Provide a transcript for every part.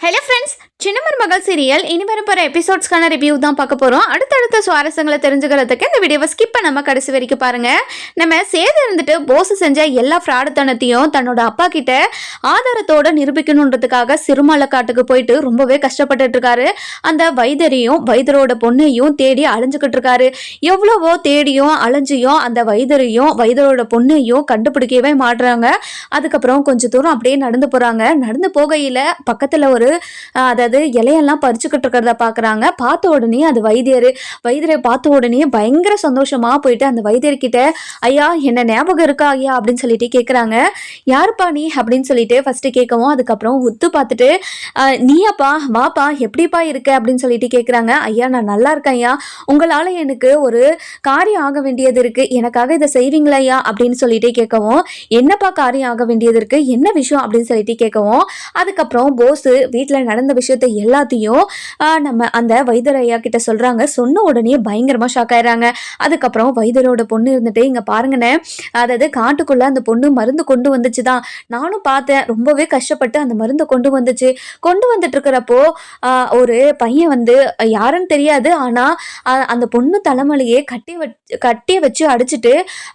Hello friends சின்னமர் மகள் serial இனி வரும் போகிற எபிசோட்ஸ்க்கான ரிவ்யூ தான் பார்க்க போகிறோம் அடுத்தடுத்த சுவாரஸ்யங்களை தெரிஞ்சுக்கிறதுக்கு இந்த வீடியோவை ஸ்கிப் பண்ணாமல் கடைசி வரைக்கும் பாருங்கள் நம்ம சேது இருந்துட்டு போஸ் செஞ்ச எல்லா ஃப்ராடுத்தனத்தையும் தன்னோட அப்பா கிட்ட ஆதாரத்தோட நிரூபிக்கணுன்றதுக்காக சிறுமலை காட்டுக்கு போயிட்டு ரொம்பவே கஷ்டப்பட்டுட்டு இருக்காரு. அந்த வைத்தியரையும் வைத்தியரோட பொண்ணையும் தேடி அலைஞ்சுக்கிட்டு இருக்காரு. எவ்வளவோ தேடியும் அலைஞ்சியும் அந்த வைத்தியரையும் வைத்தியரோட பொண்ணையும் கண்டுபிடிக்கவே மாட்டுறாங்க அதுக்கப்புறம் கொஞ்சம் தூரம் அப்படியே நடந்து போகிறாங்க நடந்து போகையில் பக்கத்தில் ஒரு அதாவது இலையெல்லாம் பறிச்சுக்கிட்டு இருக்கிறத பார்க்குறாங்க பார்த்த உடனே அது வைத்தியர் வைத்தியரை பார்த்த உடனே பயங்கர சந்தோஷமாக போயிட்டு அந்த வைத்தியர்கிட்ட ஐயா என்ன ஞாபகம் இருக்கா ஐயா? அப்படின்னு சொல்லிட்டு கேட்குறாங்க யாருப்பா நீ? அப்படின்னு சொல்லிட்டு ஃபஸ்ட்டு கேட்கவும் அதுக்கப்புறம் உத்து பார்த்துட்டு நீயாப்பா வாப்பா எப்படிப்பா இருக்க? அப்படின்னு சொல்லிட்டு கேட்குறாங்க ஐயா நான் நல்லா இருக்கேன் ஐயா. உங்களால் எனக்கு ஒரு காரியம் ஆக வேண்டியது இருக்குது எனக்காக இதை செய்வீங்களா ஐயா? அப்படின்னு சொல்லிட்டு கேட்கவும் என்னப்பா காரியம் ஆக வேண்டியது இருக்குது என்ன விஷயம்? அப்படின்னு சொல்லிட்டு கேட்கவும் அதுக்கப்புறம் போஸு வீட்டில் நடந்த விஷயத்த எல்லாத்தையும் நம்ம அந்த வைத்தியர் ஐயா கிட்ட சொல்கிறாங்க சொன்ன உடனே பயங்கரமாக ஷாக் ஆயிடுறாங்க. அதுக்கப்புறம் வைத்தியரோட பொண்ணு இருந்துட்டு இங்கே பாருங்கண்ணே அதாவது காட்டுக்குள்ளே அந்த பொண்ணு மருந்து கொண்டு வந்துச்சு தான் நானும் பார்த்தேன். ரொம்பவே கஷ்டப்பட்டு அந்த மருந்து கொண்டு வந்துச்சு. கொண்டு வந்துட்டு இருக்கிறப்போ ஒரு பையன் வந்து யாருன்னு தெரியாது. ஆனால் அந்த பொண்ணு தலைமலையே கட்டி வச்சு கட்டி வச்சு அடிச்சிட்டு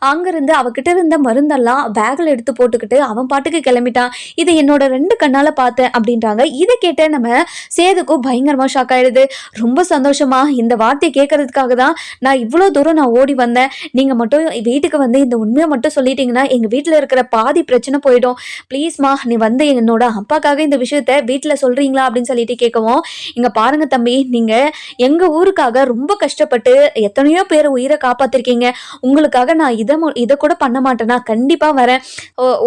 அங்கேருந்து அவகிட்ட இருந்த மருந்தெல்லாம் பேக்கில் எடுத்து போட்டுக்கிட்டு அவன் பாட்டுக்கு கிளம்பிட்டான். இதை என்னோட ரெண்டு கண்ணால் பார்த்தேன் அப்படின்றாங்க. இது கேட்ட நம்ம சேதுக்கும் பயங்கரமாக ஷாக் ஆயிடுது. ரொம்ப சந்தோஷமா இந்த வார்த்தையை கேட்கறதுக்காக தான் நான் இவ்வளோ தூரம் நான் ஓடி வந்தேன். நீங்கள் மட்டும் வீட்டுக்கு வந்து இந்த உண்மையை மட்டும் சொல்லிட்டீங்கன்னா எங்கள் வீட்டில் இருக்கிற பாதி பிரச்சனை போயிடும். ப்ளீஸ்மா நீ வந்து என்னோட அப்பாக்காக இந்த விஷயத்த வீட்டில் சொல்கிறீங்களா அப்படின்னு சொல்லிட்டு கேட்கவும் இங்கே பாருங்கள் தம்பி நீங்கள் எங்கள் ஊருக்காக ரொம்ப கஷ்டப்பட்டு எத்தனையோ பேர் உயிரை காப்பாற்றிருக்கீங்க உங்களுக்காக நான் இதை இதை கூட பண்ண மாட்டேன்னா கண்டிப்பாக வரேன்.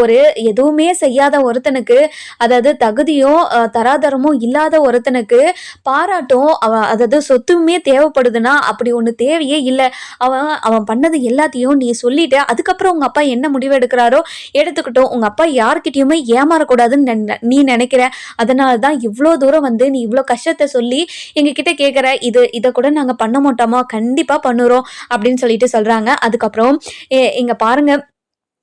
ஒரு எதுவுமே செய்யாத ஒருத்தனுக்கு அதாவது தகுதியும் தரா ஆதாரமும் இல்லாத ஒருத்தனுக்கு பாராட்டும். அவன் அதாவது சொத்துமே தேவைப்படுதுன்னா அப்படி ஒன்று தேவையே இல்லை. அவன் அவன் பண்ணது எல்லாத்தையும் நீ சொல்லிட்ட அதுக்கப்புறம் உங்கள் அப்பா என்ன முடிவு எடுக்கிறாரோ எடுத்துக்கிட்டோம். உங்கள் அப்பா யார்கிட்டயுமே ஏமாறக்கூடாதுன்னு நீ நினைக்கிற. அதனால தான் இவ்வளோ தூரம் வந்து நீ இவ்வளோ கஷ்டத்தை சொல்லி எங்ககிட்ட கேட்குற இது இதை கூட நாங்கள் பண்ண மாட்டோமா? கண்டிப்பாக பண்ணுறோம் அப்படின்னு சொல்லிட்டு சொல்கிறாங்க அதுக்கப்புறம் இங்கே பாருங்கள்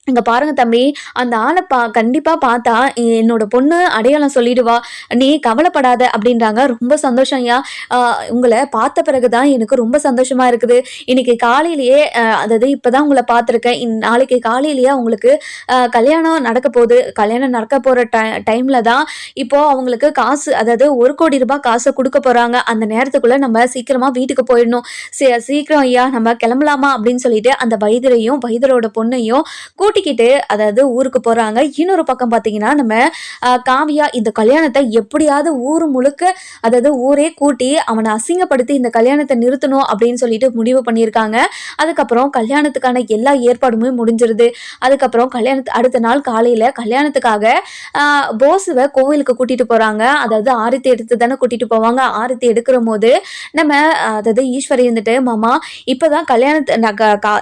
இங்கே பாருங்க தம்பி அந்த ஆளை பா கண்டிப்பாக பார்த்தா என்னோட பொண்ணு அடையாளம் சொல்லிடுவா. நீ கவலைப்படாத அப்படின்றாங்க. ரொம்ப சந்தோஷம் ஐயா. உங்களை பார்த்த பிறகு தான் எனக்கு ரொம்ப சந்தோஷமாக இருக்குது. இன்னைக்கு காலையிலேயே அதாவது இப்போ தான் உங்களை பார்த்துருக்கேன். இன் நாளைக்கு காலையிலேயே அவங்களுக்கு கல்யாணம் நடக்க போகுது. கல்யாணம் நடக்க போகிற டை டைமில் தான் இப்போ அவங்களுக்கு காசு அதாவது ஒரு கோடி ரூபாய் காசை கொடுக்க போகிறாங்க அந்த நேரத்துக்குள்ளே நம்ம சீக்கிரமாக வீட்டுக்கு போயிடணும். சீ சீக்கிரம் ஐயா நம்ம கிளம்பலாமா அப்படின்னு சொல்லிட்டு அந்த வைத்தியரையும் வைத்திரோட பொண்ணையும் கூட்டிக்கிட்டு அதாவது ஊருக்கு போகிறாங்க இன்னொரு பக்கம் பார்த்தீங்கன்னா நம்ம காவியா இந்த கல்யாணத்தை எப்படியாவது ஊர் முழுக்க அதாவது ஊரே கூட்டி அவனை அசிங்கப்படுத்தி இந்த கல்யாணத்தை நிறுத்தணும் அப்படின்னு சொல்லிட்டு முடிவு பண்ணியிருக்காங்க. அதுக்கப்புறம் கல்யாணத்துக்கான எல்லா ஏற்பாடுமே முடிஞ்சிருது. அதுக்கப்புறம் கல்யாணத்து அடுத்த நாள் காலையில் கல்யாணத்துக்காக போசுவை கோவிலுக்கு கூட்டிட்டு போகிறாங்க அதாவது ஆரத்தி எடுத்து தானே கூட்டிட்டு போவாங்க. ஆரத்தி எடுக்கிற போது நம்ம அதாவது ஈஸ்வரி வந்துட்டு மாமா இப்போதான் கல்யாணத்தை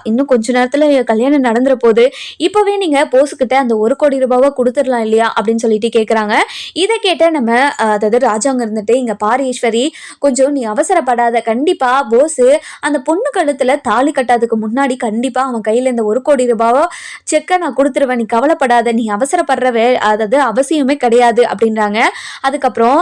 இன்னும் கொஞ்ச நேரத்தில் கல்யாணம் நடந்துற போது இப்போவே நீங்கள் போஸுக்கிட்ட அந்த ஒரு கோடி ரூபாவை கொடுத்துடலாம் இல்லையா அப்படின்னு சொல்லிட்டு கேட்குறாங்க இதை கேட்ட நம்ம அதாவது ராஜாங்க இருந்துட்டு இங்கே பாரு ஈஸ்வரி கொஞ்சம் நீ அவசரப்படாத. கண்டிப்பாக போஸு அந்த பொண்ணு கழுத்தில் தாலி கட்டாததுக்கு முன்னாடி கண்டிப்பாக அவன் கையில் இந்த ஒரு கோடி ரூபாவோ செக்கை நான் கொடுத்துருவேன். நீ கவலைப்படாத. நீ அவசரப்படுற வே அதாவது அவசியமே கிடையாது அப்படின்றாங்க. அதுக்கப்புறம்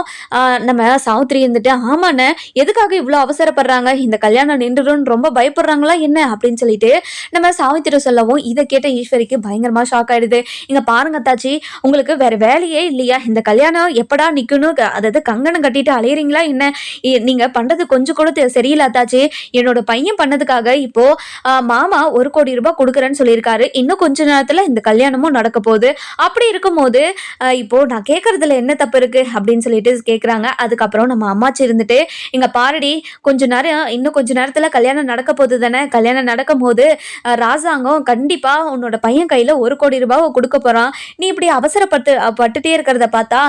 நம்ம சாவித்திரி இருந்துட்டு ஆமாண்ணே எதுக்காக இவ்வளோ அவசரப்படுறாங்க? இந்த கல்யாணம் நின்றுடும் ரொம்ப பயப்படுறாங்களா என்ன? அப்படின்னு சொல்லிட்டு நம்ம சாவித்திரி சொல்லவும் இதை கேட்ட ஈஸ்வரிக்கு பயங்கரமாக ஷாக் ஆயிடுது. இங்கே பாருங்க தாச்சி உங்களுக்கு வேற வேலையே இல்லையா? இந்த கல்யாணம் எப்படா நிற்கணும் அதாவது கங்கணம் கட்டிட்டு அலையிறீங்களா என்ன? இ- நீங்க பண்றது கொஞ்சம் கூட தெ- தாச்சி. என்னோட பையன் பண்ணதுக்காக இப்போ மாமா ஒரு கோடி ரூபாய் கொடுக்குறேன்னு சொல்லியிருக்காரு. இன்னும் கொஞ்ச நேரத்தில் இந்த கல்யாணமும் நடக்க போகுது. அப்படி இருக்கும்போது இப்போது இப்போ நான் கேட்கறதுல என்ன தப்பு இருக்கு? அப்படின்னு சொல்லிட்டு கேட்குறாங்க அதுக்கப்புறம் நம்ம அம்மாச்சி இருந்துட்டு இங்க பாருடி கொஞ்ச நேரம் இன்னும் கொஞ்ச நேரத்துல கல்யாணம் நடக்க போகுது தானே? கல்யாணம் நடக்கும் போது ராஜாங்கம் கண்டிப்பா உன்னோட பையன் கையில் ஒரு கோடி ரூபாவை கொடுக்க போகிறான் நீ இப்படி அவசரப்பட்டு பட்டுட்டே இருக்கிறத பார்த்தா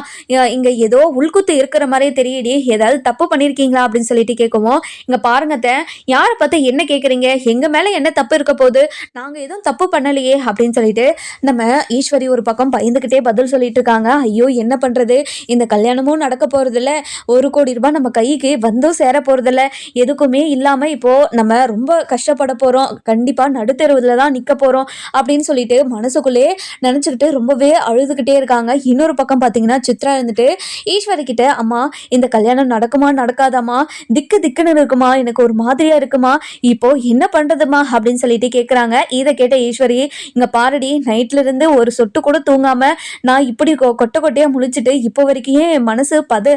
இங்கே ஏதோ உள்குத்து இருக்கிற மாதிரியே தெரியுடி. ஏதாவது தப்பு பண்ணியிருக்கீங்களா அப்படின்னு சொல்லிட்டு கேட்கவும் இங்கே பாருங்கத்த யாரை பார்த்து என்ன கேட்குறீங்க எங்கள் மேலே என்ன தப்பு இருக்க போகுது? நாங்கள் எதுவும் தப்பு பண்ணலையே அப்படின்னு சொல்லிட்டு நம்ம ஈஸ்வரி ஒரு பக்கம் பயந்துக்கிட்டே பதில் சொல்லிட்டு இருக்காங்க. ஐயோ என்ன பண்ணுறது இந்த கல்யாணமும் நடக்க போகிறதில்ல ஒரு கோடி ரூபாய் நம்ம கைக்கு வந்தும் சேர போகிறதில்ல எதுக்குமே இல்லாமல் இப்போது நம்ம ரொம்ப கஷ்டப்பட போகிறோம் கண்டிப்பாக நடுத்தெருவுல தான் நிற்க போகிறோம் அப்படின்னு சொல்லி சொல்லிட்டு மனசுக்குள்ளே நினச்சிக்கிட்டு ரொம்பவே அழுதுகிட்டே இருக்காங்க. இன்னொரு பக்கம் பார்த்தீங்கன்னா சித்ரா இருந்துட்டு ஈஸ்வரி கிட்ட அம்மா இந்த கல்யாணம் நடக்குமா நடக்காதாம்மா? திக்கு திக்குன்னு இருக்குமா? எனக்கு ஒரு மாதிரியா இருக்குமா? இப்போ என்ன பண்றதுமா அப்படின்னு சொல்லிட்டு கேட்குறாங்க இதை கேட்ட ஈஸ்வரி இங்க பாரடி நைட்ல இருந்து ஒரு சொட்டு கூட தூங்காம நான் இப்படி கொ- கொட்டை கொட்டையா முழிச்சிட்டு இப்போ வரைக்கும் என் மனசு பத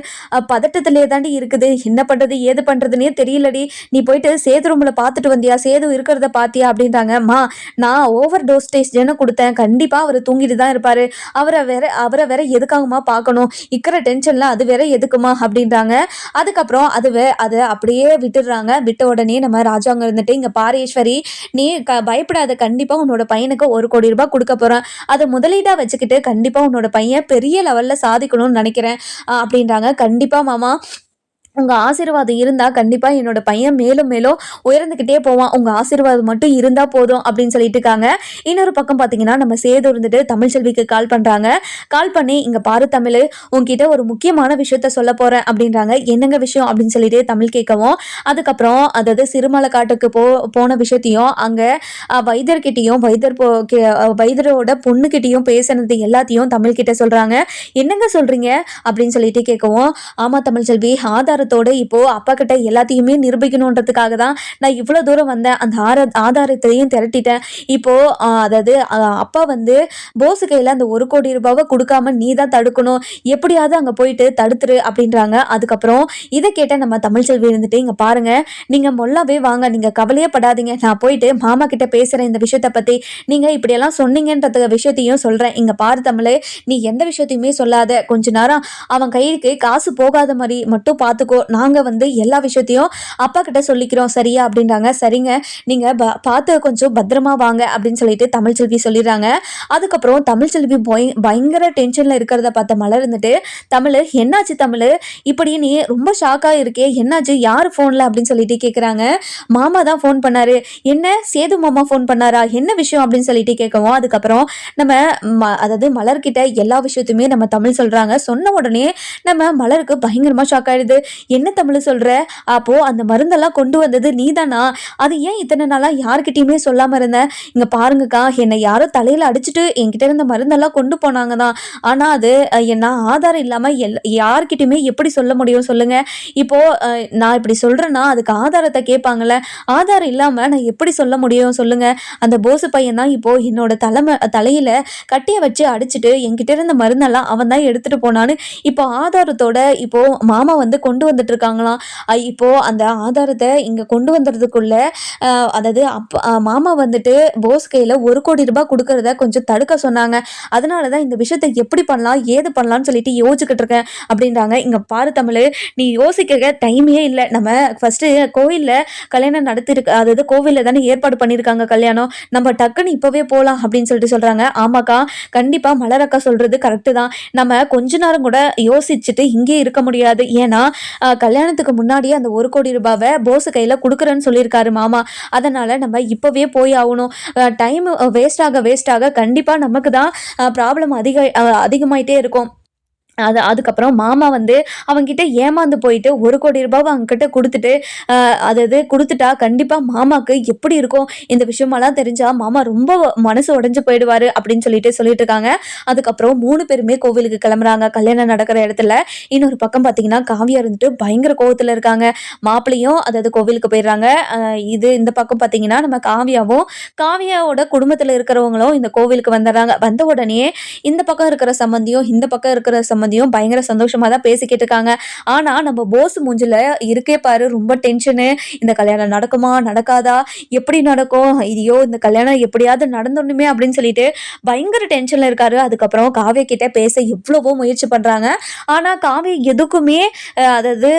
பதட்டத்திலே தாண்டி இருக்குது? என்ன பண்றது ஏது பண்றதுன்னே தெரியலடி. நீ போயிட்டு சேது ரூம்ல பார்த்துட்டு வந்தியா? சேது இருக்கிறத பாத்தியா? அப்படின்றாங்க. மா நான் ஓவர் டோஸ் ஆக்சிஜனை கொடுத்தேன். கண்டிப்பாக அவர் தூங்கிட்டு தான் இருப்பாரு. அவரை வேற அவரை வேற எதுக்காகமா பார்க்கணும்? இருக்கிற டென்ஷன்லாம் அது வேற எதுக்குமா? அப்படின்றாங்க. அதுக்கப்புறம் அது வே அதை அப்படியே விட்டுடுறாங்க. விட்ட உடனே நம்ம ராஜாங்க இருந்துட்டு இங்கே பாரேஸ்வரி நீ க பயப்படாத. கண்டிப்பாக உன்னோட பையனுக்கு ஒரு கோடி ரூபாய் கொடுக்க போகிறேன் அதை முதலீடாக வச்சுக்கிட்டு கண்டிப்பாக உன்னோட பையன் பெரிய லெவலில் சாதிக்கணும்னு நினைக்கிறேன். அப்படின்றாங்க. கண்டிப்பாக மாமா. உங்கள் ஆசீர்வாதம் இருந்தால் கண்டிப்பாக என்னோட பையன் மேலும் மேலும் உயர்ந்துக்கிட்டே போவான். உங்கள் ஆசீர்வாதம் மட்டும் இருந்தால் போதும் அப்படின்னு சொல்லிட்டு இருக்காங்க. இன்னொரு பக்கம் பார்த்தீங்கன்னா நம்ம சேது இருந்துட்டு தமிழ்ச்செல்விக்கு கால் பண்ணுறாங்க கால் பண்ணி இங்கே பாரு தமிழ் உங்ககிட்ட ஒரு முக்கியமான விஷயத்த சொல்ல போகிறேன் அப்படின்றாங்க. என்னங்க விஷயம்? அப்படின்னு சொல்லிட்டு தமிழ் கேட்கவும் அதுக்கப்புறம் அதாவது சிறுமலை காட்டுக்கு போ போன விஷயத்தையும் அங்கே அஹ், வைத்தியர் போ கே- வைத்தியரோட பொண்ணுகிட்டயும் பேசுனது எல்லாத்தையும் தமிழ் சொல்கிறாங்க என்னங்க சொல்கிறீங்க அப்படின்னு சொல்லிட்டு கேட்கவும் ஆமா தமிழ்ச்செல்வி ஆதாரத்தோட இப்போ அப்பா கிட்ட எல்லாத்தையுமே நிரூபிக்கணுன்றதுக்காக தான் நான் இவ்வளோ தூரம் வந்தேன் அந்த ஆர ஆதாரத்தையும் திரட்டிட்டேன். இப்போ அதாவது அப்பா வந்து போஸ் கையில் அந்த ஒரு கோடி ரூபாவை கொடுக்காம நீ தான் தடுக்கணும். எப்படியாவது அங்கே போயிட்டு தடுத்துரு அப்படின்றாங்க. அதுக்கப்புறம் இதை கேட்ட நம்ம தமிழ்ச்செல்வி இருந்துட்டு இங்கே பாருங்க நீங்கள் மொல்லாவே வாங்க நீங்கள் கவலையே படாதீங்க. நான் போயிட்டு மாமா கிட்ட பேசுகிறேன் இந்த விஷயத்தை பற்றி நீங்கள் இப்படியெல்லாம் சொன்னீங்கன்றது விஷயத்தையும் சொல்கிறேன் இங்கே பாரு தமிழ் நீ எந்த விஷயத்தையுமே சொல்லாத. கொஞ்ச நேரம் அவன் கைக்கு காசு போகாத மாதிரி மட்டும் பார்த்துக்கோ. நாங்கள் வந்து எல்லா விஷயத்தையும் அப்பா கிட்ட சொல்லிக்கிறோம். சரியா? அப்படின்றாங்க. சரிங்க. நீங்கள் ப பார்த்து கொஞ்சம் பத்திரமா வாங்க அப்படின்னு சொல்லிட்டு தமிழ்ச்செல்வி சொல்லிடுறாங்க. அதுக்கப்புறம் தமிழ்ச்செல்வி பய பயங்கர டென்ஷனில் இருக்கிறத பார்த்த மலர் இருந்துட்டு தமிழ் என்னாச்சு தமிழ்? இப்படி நீ ரொம்ப ஷாக்காக இருக்கே. என்னாச்சு? யார் ஃபோனில் அப்படின்னு சொல்லிட்டு கேட்குறாங்க மாமா தான் ஃபோன் பண்ணாரு. என்ன? சேது மாமா ஃபோன் பண்ணாரா? என்ன விஷயம்? அப்படின்னு சொல்லிட்டு கேட்கவும் அதுக்கப்புறம் நம்ம ம- அதாவது மலர்கிட்ட எல்லா விஷயத்தையுமே நம்ம தமிழ் சொல்கிறாங்க சொன்ன உடனே நம்ம மலருக்கு பயங்கரமாக ஷாக் ஆகிடுது என்ன தமிழ் சொல்கிற அப்போ அந்த மருந்தெல்லாம் கொண்டு வந்தது நீதானா? அது ஏன் இத்தனை நாளாக யார்கிட்டையுமே சொல்லாமல் இருந்தேன் இங்கே பாருங்கக்கா என்னை யாரோ தலையில் அடிச்சுட்டு என்கிட்ட இருந்த மருந்தெல்லாம் கொண்டு போனாங்க தான் ஆனால் அது என்ன ஆதாரம் இல்லாமல் எல் யார்கிட்டையுமே எப்படி சொல்ல முடியும் சொல்லுங்கள் இப்போது நான் இப்படி சொல்கிறேன்னா அதுக்கு ஆதாரத்தை கேட்பாங்கல்ல. ஆதாரம் இல்லாமல் நான் எப்படி சொல்ல முடியும் சொல்லுங்கள் அந்த போசு பையன் தான் இப்போது என்னோட தலைமை தலையில் கட்டியை வச்சு அடிச்சுட்டு என்கிட்ட இருந்த மருந்தெல்லாம் அவன் தான் எடுத்துகிட்டு போனான்னு. இப்போ ஆதாரத்தோட இப்போது மாமா வந்து கொண்டு வந்துட்டு இருக்காங்களாம் இப்போ அந்த ஆதாரத்தை இங்கே கொண்டு வந்ததுக்குள்ள அதாவது அப்பா மாமா வந்துட்டு போஸ் கையில் ஒரு கோடி ரூபாய் கொடுக்கறத கொஞ்சம் தடுக்க சொன்னாங்க. அதனால தான் இந்த விஷயத்தை எப்படி பண்ணலாம் ஏது பண்ணலாம்னு சொல்லிட்டு யோசிச்சுக்கிட்டு இருக்கேன் அப்படின்றாங்க. இங்கே பாரு தமிழ் நீ யோசிக்க டைமே இல்லை. நம்ம ஃபஸ்ட்டு கோவிலில் கல்யாணம் நடத்திருக்கு அதாவது கோவிலில் தானே ஏற்பாடு பண்ணியிருக்காங்க கல்யாணம். நம்ம டக்குன்னு இப்போவே போகலாம் அப்படின்னு சொல்லிட்டு சொல்கிறாங்க ஆமாக்கா கண்டிப்பாக மலரக்கா சொல்கிறது கரெக்டு தான். நம்ம கொஞ்ச நேரம் கூட யோசிச்சுட்டு இங்கே இருக்க முடியாது. ஏன்னா கல்யாணத்துக்கு முன்னாடியே அந்த ஒரு கோடி ரூபாவை போஸு கையில் கொடுக்குறேன்னு சொல்லியிருக்காரு மாமா. அதனால் நம்ம இப்போவே போய் ஆகணும். டைம் வேஸ்ட் ஆக வேஸ்ட் ஆக கண்டிப்பாக நமக்கு தான் ப்ராப்ளம் அதிக அதிகமாயிட்டே இருக்கும். அது அதுக்கப்புறம் மாமா வந்து அவங்கிட்ட ஏமாந்து போயிட்டு ஒரு கோடி ரூபாவை அவங்ககிட்ட கொடுத்துட்டு அது அதாவது கொடுத்துட்டா கண்டிப்பாக மாமாக்கு எப்படி இருக்கும்? இந்த விஷயமெல்லாம் தெரிஞ்சால் மாமா ரொம்ப மனசு உடைஞ்சு போயிடுவாரு அப்படின்னு சொல்லிட்டு சொல்லிட்டு இருக்காங்க. அதுக்கப்புறம் மூணு பேருமே கோவிலுக்கு கிளம்புறாங்க. கல்யாணம் நடக்கிற இடத்துல இன்னொரு பக்கம் பார்த்தீங்கன்னா காவியா இருந்துட்டு பயங்கர கோவத்தில் இருக்காங்க. மாப்பிள்ளையும் அதாவது கோவிலுக்கு போயிடுறாங்க. இது இந்த பக்கம் பார்த்தீங்கன்னா நம்ம காவியாவும் காவியாவோட குடும்பத்தில் இருக்கிறவங்களும் இந்த கோவிலுக்கு வந்துடுறாங்க. வந்த உடனே இந்த பக்கம் இருக்கிற சம்மந்தியும் இந்த பக்கம் இருக்கிற சம்மந்தியும் பயங்கர சந்தோஷமாக தான் பேசிக்கிட்டு இருக்காங்க. ஆனால் நம்ம போஸ் மூஞ்சில் இருக்கே பாரு ரொம்ப டென்ஷனு இந்த கல்யாணம் நடக்குமா நடக்காதா? எப்படி நடக்கும்? ஐயோ இந்த கல்யாணம் எப்படியாவது நடந்துடணுமே அப்படின்னு சொல்லிட்டு பயங்கர டென்ஷனில் இருக்காரு. அதுக்கப்புறம் காவிய கிட்ட பேச எவ்வளவோ முயற்சி பண்ணுறாங்க ஆனால் காவிய எதுக்குமே அதாவது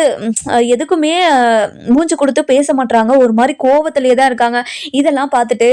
எதுக்குமே மூஞ்சி கொடுத்து பேச மாட்டுறாங்க ஒரு மாதிரி கோவத்திலே தான் இருக்காங்க. இதெல்லாம் பார்த்துட்டு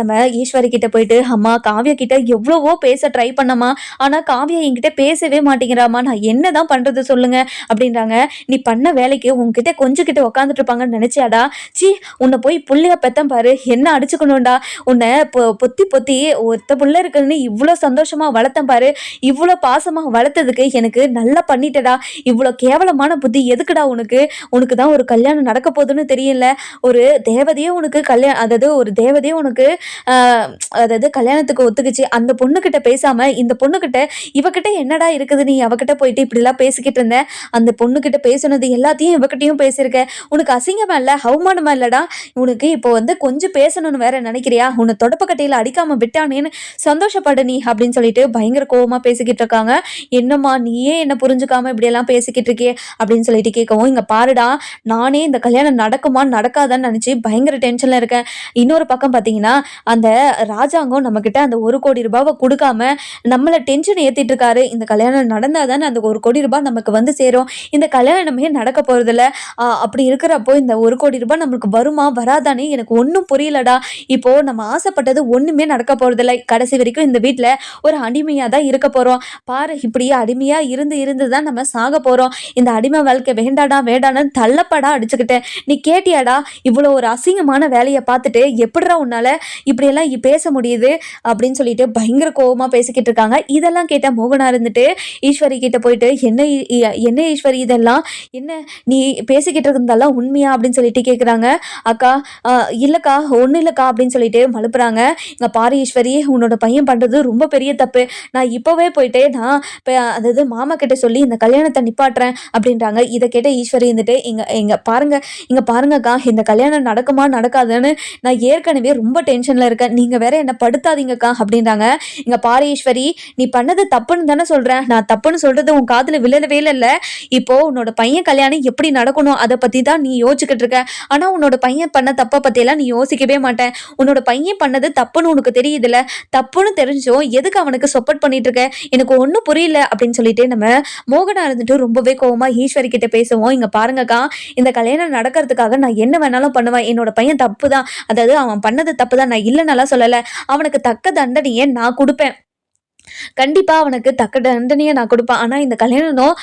நம்ம ஈஸ்வரி கிட்ட போயிட்டு அம்மா காவிய கிட்ட எவ்வளவோ பேச ட்ரை பண்ணம்மா. ஆனால் காவியா என்கிட்ட பேசவே மாட்டேங்க மாட்டேங்கிறாமா நான் என்ன தான் பண்ணுறது சொல்லுங்க அப்படின்றாங்க. நீ பண்ண வேலைக்கு உன்கிட்ட கொஞ்சம் கிட்ட உட்காந்துட்டு இருப்பாங்கன்னு நினச்சியாடா? சி உன்னை போய் புள்ளைய பெத்தம் பாரு. என்ன அடிச்சுக்கணும்டா? உன்னை பொ- பொத்தி பொத்தி ஒத்த புள்ள இருக்குன்னு இவ்வளோ சந்தோஷமாக வளர்த்தேன் பாரு. இவ்வளோ பாசமாக வளர்த்ததுக்கு எனக்கு நல்லா பண்ணிட்டடா. இவ்வளோ கேவலமான புத்தி எதுக்குடா உனக்கு? உனக்கு தான் ஒரு கல்யாணம் நடக்க போகுதுன்னு தெரியல ஒரு தேவதையே உனக்கு கல்யாணம் அதாவது ஒரு தேவதையே உனக்கு அதாவது கல்யாணத்துக்கு ஒத்துக்குச்சு. அந்த பொண்ணுக்கிட்ட பேசாமல் இந்த பொண்ணுக்கிட்ட இவகிட்ட என்னடா இருக்குது நீ? அவகிட்ட போயிட்டு இப்படிலாம் பேசிக்கிட்டு இருந்தேன். அந்த பொண்ணுக்கிட்ட பேசுனது எல்லாத்தையும் இவகிட்டையும் பேசியிருக்க உனக்கு அசிங்கமா இல்லை? அவமானமா இல்லடா? உனக்கு இப்போ வந்து கொஞ்சம் பேசணும்னு வேற நினைக்கிறியா? உன்னை தொடப்பக்கட்டையில் அடிக்காம விட்டானேன்னு சந்தோஷப்படு நீ அப்படின்னு சொல்லிட்டு பயங்கர கோபமாக பேசிக்கிட்டு இருக்காங்க. என்னம்மா நீயே என்ன புரிஞ்சுக்காம இப்படியெல்லாம் பேசிக்கிட்டு இருக்கே அப்படின்னு சொல்லிட்டு கேட்கவும் இங்கே பாருடா நானே இந்த கல்யாணம் நடக்குமா நடக்காதான்னு நினச்சி பயங்கர டென்ஷனில் இருக்கேன். இன்னொரு பக்கம் பார்த்தீங்கன்னா அந்த ராஜாங்கம் நம்மக்கிட்ட அந்த ஒரு கோடி ரூபாவை கொடுக்காம நம்மளை டென்ஷன் ஏற்றிட்டு இருக்காரு. இந்த கல்யாணம் நடந்தால் தானே அந்த ஒரு கோடி ரூபாய் நமக்கு வந்து சேரும். இந்த கல்யாணமே நடக்க போகிறதில்ல அப்படி இருக்கிறப்போ இந்த ஒரு கோடி ரூபாய் நம்மளுக்கு வருமா? வராதானே? எனக்கு ஒன்றும் புரியலடா. இப்போது நம்ம ஆசைப்பட்டது ஒன்றுமே நடக்க போகிறதில்ல கடைசி வரைக்கும் இந்த வீட்டில் ஒரு அடிமையாக தான் இருக்க போகிறோம் பாரு இப்படியே அடிமையாக இருந்து இருந்து தான் நம்ம சாக போகிறோம் இந்த அடிமை வாழ்க்கை வேண்டாடா வேண்டான்னு தள்ளப்படா அடிச்சுக்கிட்டேன். நீ கேட்டியாடா? இவ்வளோ ஒரு அசிங்கமான வேலையை பார்த்துட்டு எப்படிடா உன்னால் இப்படியெல்லாம் பேச முடியுது? அப்படின்னு சொல்லிட்டு பயங்கர கோவமாக பேசிக்கிட்டு இருக்காங்க. இதெல்லாம் கேட்ட மோகனா இருந்துட்டு ஈஸ்வரி கிட்ட போயிட்டு என்ன என்ன ஈஸ்வரி இதெல்லாம்? என்ன நீ பேசிக்கிட்டு இருந்தாலும் உண்மையா? அப்படின்னு சொல்லிட்டு கேட்குறாங்க அக்கா இல்லைக்கா ஒன்றும் இல்லைக்கா அப்படின்னு சொல்லிட்டு மழுப்புறாங்க. இங்கே பாரு ஈஸ்வரி உன்னோட பையன் பண்ணுறது ரொம்ப பெரிய தப்பு. நான் இப்போவே போயிட்டு நான் இப்போ அதாவது மாமா கிட்ட சொல்லி இந்த கல்யாணத்தை நிப்பாட்டுறேன் அப்படின்றாங்க. இதை கேட்ட ஈஸ்வரி இருந்துட்டு இங்கே இங்கே பாருங்க இங்கே பாருங்கக்கா இந்த கல்யாணம் நடக்குமா நடக்காதுன்னு நான் ஏற்கனவே ரொம்ப டென்ஷனில் இருக்கேன். நீங்கள் வேற என்ன படுத்தாதீங்கக்கா அப்படின்றாங்க. இங்கே பாரு ஈஸ்வரி நீ பண்ணது தப்புன்னு தானே சொல்கிறேன் நான் தப்புன்னு சொல்றது உன் காதுல விழலவே இல்லை இப்போ உன்னோட பையன் கல்யாணம் எப்படி நடக்கணும் அதை பத்தி தான் நீ யோசிச்சுக்கிட்டு இருக்க. ஆனா உன்னோட பையன் பண்ண தப்பை பத்தியெல்லாம் நீ யோசிக்கவே மாட்டேன். உன்னோட பையன் பண்ணது தப்புன்னு உனக்கு தெரியுதுல்ல. தப்புன்னு தெரிஞ்சும் எதுக்கு அவனுக்கு சப்போர்ட் பண்ணிட்டு இருக்க? எனக்கு ஒன்றும் புரியல அப்படின்னு சொல்லிட்டு நம்ம மோகனா இருந்துட்டு ரொம்பவே கோவமா ஈஸ்வரி கிட்ட பேசுவோம். இங்க பாருங்கக்கா இந்த கல்யாணம் நடக்கிறதுக்காக நான் என்ன வேணாலும் பண்ணுவேன். என்னோட பையன் தப்பு தான் அதாவது அவன் பண்ணது தப்பு தான் நான் இல்லைன்னெல்லாம் சொல்லலை. அவனுக்கு தக்க தண்டனையை நான் கொடுப்பேன். கண்டிப்பாக அவனுக்கு தக்க தண்டனையை நான் கொடுப்பேன். ஆனால் இந்த கல்யாணம்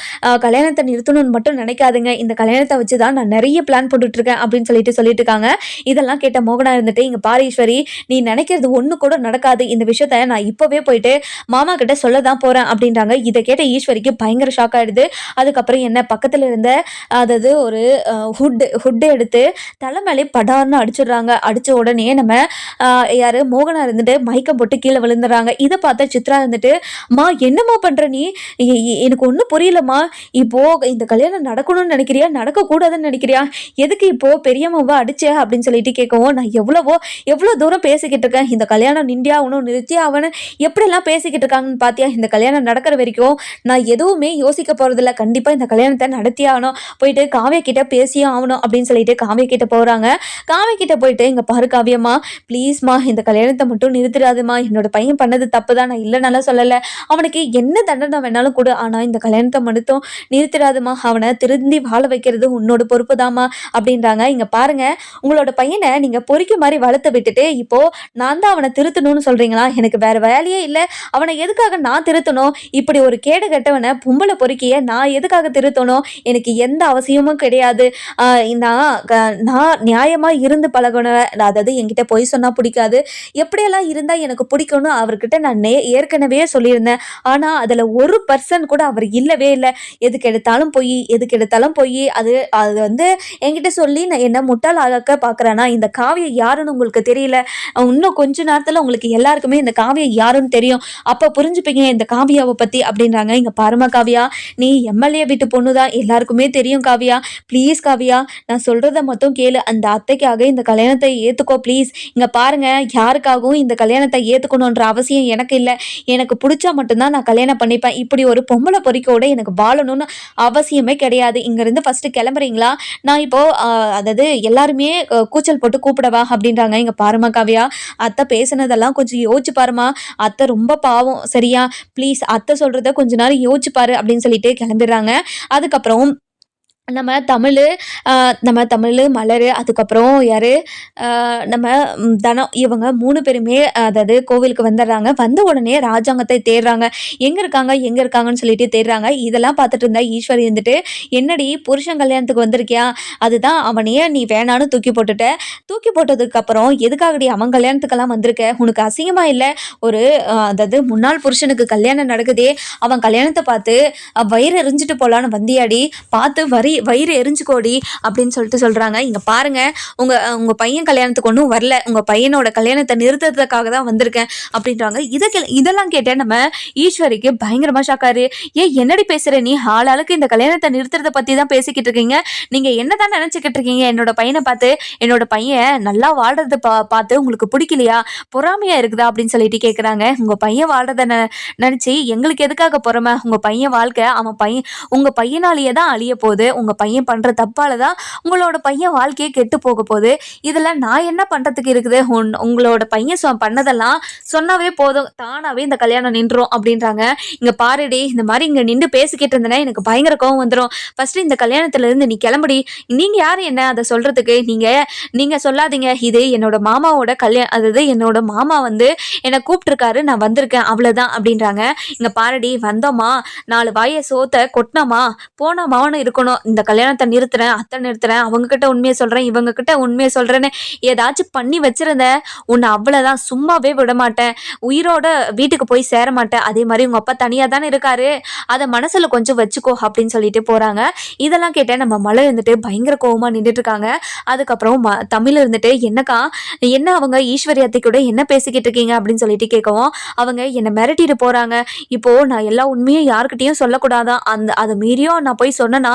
கல்யாணத்தை நிறுத்தணும்னு மட்டும் நினைக்காதுங்க. இந்த கல்யாணத்தை வச்சு தான் நான் நிறைய பிளான் போட்டுட்டு இருக்கேன் அப்படின்னு சொல்லிட்டு சொல்லிட்டு இருக்காங்க இதெல்லாம் கேட்ட மோகனா இருந்துட்டு இங்கே பாரீஸ்வரி நீ நினைக்கிறது ஒன்று கூட நடக்காது. இந்த விஷயத்த நான் இப்போவே போயிட்டு மாமா கிட்ட சொல்ல தான் போகிறேன் அப்படின்றாங்க. இதை கேட்ட ஈஸ்வரிக்கு பயங்கர ஷாக் ஆயிடுது. அதுக்கப்புறம் என்ன பக்கத்தில் இருந்த அதாவது ஒரு ஹுட்டு ஹுட்டு எடுத்து தலை மேலே படார்னு அடிச்சிடுறாங்க. அடித்த உடனே நம்ம யார் யாரு மோகனா இருந்துட்டு மயக்கம் போட்டு கீழே விழுந்துடுறாங்க. இதை பார்த்த சித்ரா வந்துட்டு மா என்னம்மா பண்ணுற நீ? எனக்கு ஒன்றும் புரியலம்மா. இப்போ இந்த கல்யாணம் நடக்கணும்னு நினைக்கிறியா? நடக்கக்கூடாதுன்னு நினைக்கிறியா? எதுக்கு இப்போ பெரியம்மாவை அடிச்ச? அப்படின்னு சொல்லிட்டு கேட்கவும் நான் எவ்வளவோ எவ்வளோ தூரம் பேசிக்கிட்டு இருக்கேன். இந்த கல்யாணம் நிந்தியா ஆகணும் நிறுத்தி ஆகணும் எப்படிலாம் பேசிக்கிட்டு இருக்காங்கன்னு பார்த்தியா இந்த கல்யாணம் நடக்கிற வரைக்கும் நான் எதுவுமே யோசிக்க போகிறதில்ல கண்டிப்பாக இந்த கல்யாணத்தை நடத்தி ஆகணும். போயிட்டு காவிய கிட்ட பேசியும் ஆகணும். அப்படின்னு சொல்லிட்டு காவிய கிட்ட போகிறாங்க காவிய கிட்ட போயிட்டு இங்கே பாரு காவியம்மா. ப்ளீஸ்மா இந்த கல்யாணத்தை மட்டும் நிறுத்திடாதுமா என்னோட பையன் பண்ணது தப்பு தான் நான் இல்லைனாலும் சொல்லலை. அவனுக்கு என்ன தண்டனை வேணாலும் கொடு. ஆனால் இந்த கல்யாணத்தை மட்டும் நிறுத்திடாதுமா அவனை திருந்தி வாழ வைக்கிறது உன்னோட பொறுப்பு தாமா அப்படின்றாங்க. இங்கே பாருங்க உங்களோட பையனை நீங்கள் பொறிக்க மாதிரி வளர்த்து விட்டுட்டு இப்போ நான் தான் அவனை திருத்தணும்னு சொல்கிறீங்களா எனக்கு வேற வேலையே இல்லை. அவனை எதுக்காக நான் திருத்தணும்? இப்படி ஒரு கேடு கெட்டவனை பொம்பளை பொறுக்கிய நான் எதுக்காக திருத்தணும்? எனக்கு எந்த அவசியமும் கிடையாது. ஆஹ் நான் க- நான் நியாயமாக இருந்து பழகணும் அதாவது என்கிட்ட பொய் சொன்னால் பிடிக்காது. எப்படியெல்லாம் இருந்தால் எனக்கு பிடிக்கும்னு அவர்கிட்ட நான் நே ஏற்கனவே சொல்லியிருந்தேன். ஆனால் அதில் ஒரு பர்சன் கூட அவர் இல்லவே இல்லை. எதுக்கு எடுத்தாலும் பொய் எதுக்கு எடுத்தாலும் பொய் அது அது வந்து என்கிட்ட சொல்லி நான் என்ன முட்டாள் ஆக்க பார்க்குறேன்னா இந்த காவியம் யாருன்னு உங்களுக்கு தெரியல. இன்னும் கொஞ்ச நேரத்தில் உங்களுக்கு எல்லாருக்குமே இந்த காவியம் யாருன்னு தெரியும். அப்போ புரிஞ்சுப்பீங்க இந்த காவியாவை பற்றி அப்படின்றாங்க. இங்கே பாருமா காவியா நீ எம்எல்ஏ வீட்டு பொண்ணு தான். எல்லாருக்குமே தெரியும் காவியா. ப்ளீஸ் காவியா நான் சொல்கிறத மட்டும் கேளு. அந்த அத்தைக்காக இந்த கல்யாணத்தை ஏற்றுக்கோ ப்ளீஸ் இங்கே பாருங்க யாருக்காகவும் இந்த கல்யாணத்தை ஏற்றுக்கணுன்ற அவசியம் எனக்கு இல்லை. எனக்கு எனக்கு பிடிச்சா மட்டும்தான் நான் கல்யாணம் பண்ணிப்பேன். இப்படி ஒரு பொம்பளை பொறிக்கோட எனக்கு வாழணும்னு அவசியமே கிடையாது. இங்கேருந்து ஃபஸ்ட்டு கிளம்புறீங்களா? நான் இப்போது அதாவது எல்லாருமே கூச்சல் போட்டு கூப்பிடவா அப்படின்றாங்க. இங்கே பாருமா காவியா அத்தை பேசுனதெல்லாம் கொஞ்சம் யோசிச்சு பாருமா. அத்தை ரொம்ப பாவம். சரியா? ப்ளீஸ் அத்தை சொல்கிறத கொஞ்ச நேரம் யோசிச்சு பாரு அப்படின்னு சொல்லிட்டு கிளம்பிடுறாங்க. அதுக்கப்புறம் நம்ம தமிழ் நம்ம தமிழ் மலர் அதுக்கப்புறம் யார் நம்ம தனம் இவங்க மூணு பேருமே அதாவது கோவிலுக்கு வந்துடுறாங்க வந்த உடனே ராஜாங்கத்தை தேடுறாங்க எங்கே இருக்காங்க? எங்கே இருக்காங்கன்னு சொல்லிட்டு தேடுறாங்க இதெல்லாம் பார்த்துட்டு இருந்தா ஈஸ்வரி இருந்துட்டு என்னடி புருஷன் கல்யாணத்துக்கு வந்திருக்கியா? அதுதான் அவனையே நீ வேணான்னு தூக்கி போட்டுட்ட. தூக்கி போட்டதுக்கப்புறம் எதுக்காகடி அவன் கல்யாணத்துக்கெல்லாம் வந்திருக்க? உனக்கு அசிங்கமாக இல்லை? ஒரு அதாவது முன்னாள் புருஷனுக்கு கல்யாணம் நடக்குதே. அவன் கல்யாணத்தை பார்த்து வயிறு எரிஞ்சிட்டு போகலான்னு வந்தியாடி. பார்த்து வரி வயிறு எரிஞ்சுக்கோடி அப்படின்னு சொல்லிட்டு சொல்கிறாங்க இங்கே பாருங்கள் உங்கள் உங்கள் பையன் கல்யாணத்துக்கு ஒன்றும் வரல. உங்கள் பையனோட கல்யாணத்தை நிறுத்துறதுக்காக தான் வந்திருக்கேன் அப்படின்றாங்க. இதை கே இதெல்லாம் கேட்டேன் நம்ம ஈஸ்வரிக்கு பயங்கரமாக ஷாக்காரு ஏன் என்னடி பேசுகிற நீ? ஆளாளுக்கு இந்த கல்யாணத்தை நிறுத்துறதை பற்றி தான் பேசிக்கிட்டு இருக்கீங்க. நீங்கள் என்ன தான் நினச்சிக்கிட்டு இருக்கீங்க? என்னோட பையனை பார்த்து என்னோட பையன் நல்லா வாழ்கிறத பா பார்த்து உங்களுக்கு பிடிக்கலையா? பொறாமையாக இருக்குதா? அப்படின்னு சொல்லிட்டு கேட்குறாங்க உங்கள் பையன் வாழ்கிறத ந நினச்சி எங்களுக்கு எதுக்காக பொறாமை? உங்கள் பையன் வாழ்க்கை அவன் பையன் உங்கள் பையனாலேயே தான் அழிய போகுது. உங்கள் பையன் பண்ணுற தப்பால தான் உங்களோட பையன் வாழ்க்கையே கெட்டு போக போகுது. இதில் நான் என்ன பண்ணுறதுக்கு இருக்குது? உன் உங்களோட பையன் சொ பண்ணதெல்லாம் சொன்னாவே போதும். தானாகவே இந்த கல்யாணம் நின்றோம் அப்படின்றாங்க. இங்கே பாருடி இந்த மாதிரி இங்கே நின்று பேசிக்கிட்டு இருந்தேன்னா எனக்கு பயங்கர கோவம் வந்துடும் ஃபஸ்ட்டு இந்த கல்யாணத்துலேருந்து நீ கிளம்புடி. நீங்கள் யார் என்ன அதை சொல்கிறதுக்கு நீங்கள் நீங்கள் சொல்லாதீங்க. இது என்னோட மாமாவோட கல்யாணம் அதாவது என்னோட மாமா வந்து என்னை கூப்பிட்ருக்காரு நான் வந்திருக்கேன். அவ்வளோதான் அப்படின்றாங்க. இங்கே பாருடி வந்தோமா? நாலு வாயை சோத்தை கொட்டினோமா? போனோமான்னு இருக்கணும். இந்த கல்யாணத்தை நிறுத்துறேன் அத்தை நிறுத்துறேன் அவங்க கிட்ட உண்மையை சொல்கிறேன் இவங்க கிட்ட உண்மையை சொல்கிறேன்னு ஏதாச்சும் பண்ணி வச்சிருந்த உன்னை அவ்வளோதான் சும்மாவே விட மாட்டேன் உயிரோட வீட்டுக்கு போய் சேர மாட்டேன் அதே மாதிரி உங்கள் அப்பா தனியாக தானே இருக்காரு அதை மனசில் கொஞ்சம் வச்சுக்கோ அப்படின்னு சொல்லிட்டு போகிறாங்க இதெல்லாம் கேட்டேன் நம்ம மழை இருந்துட்டு பயங்கர கோவமாக நின்றுட்டு இருக்காங்க. அதுக்கப்புறம் ம தமிழ் இருந்துட்டு என்னக்கா என்ன அவங்க ஈஸ்வரியத்தை கூட என்ன பேசிக்கிட்டு இருக்கீங்க? அப்படின்னு சொல்லிட்டு கேட்கவும் அவங்க என்னை மிரட்டிட்டு போகிறாங்க இப்போது நான் எல்லா உண்மையும் யாருக்கிட்டேயும் சொல்லக்கூடாதான். அந்த அதை மீறியும் நான் போய் சொன்னேன்னா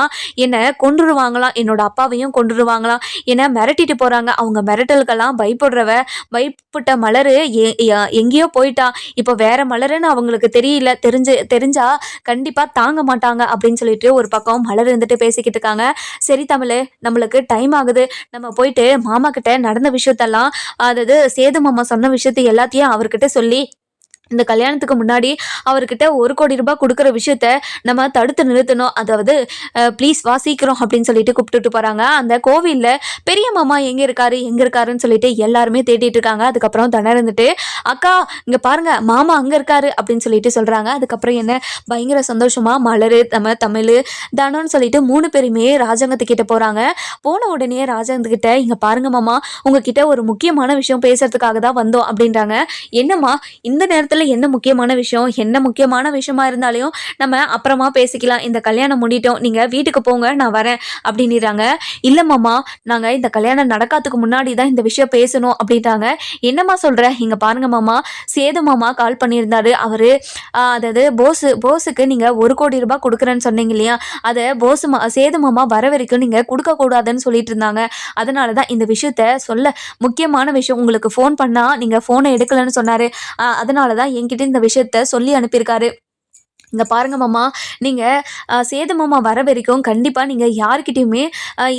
என்னை கொன்றுருவாங்களாம் என்னோட அப்பாவையும் கொண்டுருவாங்களாம் என்னை மிரட்டிட்டு போகிறாங்க அவங்க மிரட்டலுக்கெல்லாம் பயப்படுறவ பயப்பட்ட மலர் எங்கேயோ போயிட்டா. இப்போ வேற மலருன்னு அவங்களுக்கு தெரியல. தெரிஞ்சு தெரிஞ்சா கண்டிப்பாக தாங்க மாட்டாங்க அப்படின்னு சொல்லிட்டு ஒரு பக்கம் மலர் இருந்துட்டு பேசிக்கிட்டு இருக்காங்க. சரி தமிழ் நம்மளுக்கு டைம் ஆகுது. நம்ம போயிட்டு மாமா கிட்ட நடந்த விஷயத்தெல்லாம் அதாவது சேது மாமா சொன்ன விஷயத்தை எல்லாத்தையும் அவர்கிட்ட சொல்லி இந்த கல்யாணத்துக்கு முன்னாடி அவர்கிட்ட ஒரு கோடி ரூபாய் கொடுக்குற விஷயத்த நம்ம தடுத்து நிறுத்தணும். அதாவது ப்ளீஸ் வா சீக்கிரம் அப்படின்னு சொல்லிட்டு கூப்பிட்டுட்டு போகிறாங்க அந்த கோவிலில் பெரிய மாமா எங்கே இருக்காரு எங்கே இருக்காருன்னு சொல்லிட்டு எல்லாருமே தேடிட்டு இருக்காங்க. அதுக்கப்புறம் தணர்ந்துட்டு இருந்துட்டு அக்கா இங்கே பாருங்க மாமா அங்கே இருக்காரு அப்படின்னு சொல்லிட்டு சொல்கிறாங்க அதுக்கப்புறம் என்ன? பயங்கர சந்தோஷமாக மலர் நம்ம தமிழ் தனம்னு சொல்லிட்டு மூணு பேருமே ராஜாங்கத்துக்கிட்ட போகிறாங்க போன உடனே ராஜாங்கத்துக்கிட்ட இங்கே பாருங்க மாமா உங்ககிட்ட ஒரு முக்கியமான விஷயம் பேசுறதுக்காக தான் வந்தோம் அப்படின்றாங்க. என்னம்மா இந்த நேரத்தில் என்ன முக்கியமான விஷயம் என்ன முக்கியமான விஷயமா இருந்தாலும் நம்ம அப்புறமா பேசிக்கலாம். இந்த கல்யாணம் முடிட்டோம் நீங்கள் வீட்டுக்கு போங்க நான் வரேன் அப்படின்னாங்க இல்லை மாமா நாங்கள் இந்த கல்யாணம் நடக்காததுக்கு முன்னாடி தான் இந்த விஷயம் பேசணும் அப்படின்றாங்க என்னம்மா சொல்கிற இங்கே பாருங்க மாமா. சேது மாமா கால் பண்ணியிருந்தாரு. அவர் அதாவது போஸு போஸுக்கு நீங்கள் ஒரு கோடி ரூபாய் கொடுக்குறேன்னு சொன்னீங்க இல்லையா? அதை போஸ் மா சேது மாமா வர வரைக்கும் நீங்கள் கொடுக்கக்கூடாதுன்னு சொல்லிட்டு இருந்தாங்க அதனால தான் இந்த விஷயத்த சொல்ல முக்கியமான விஷயம். உங்களுக்கு ஃபோன் பண்ணால் நீங்கள் ஃபோனை எடுக்கலைன்னு சொன்னார். அதனால தான் என்கிட்ட இந்த விஷயத்த சொல்லி அனுப்பியிருக்காரு. இங்கே பாருங்க மாமா நீங்கள் சேது மாமா வர வரைக்கும் கண்டிப்பாக நீங்கள் யாருக்கிட்டேயுமே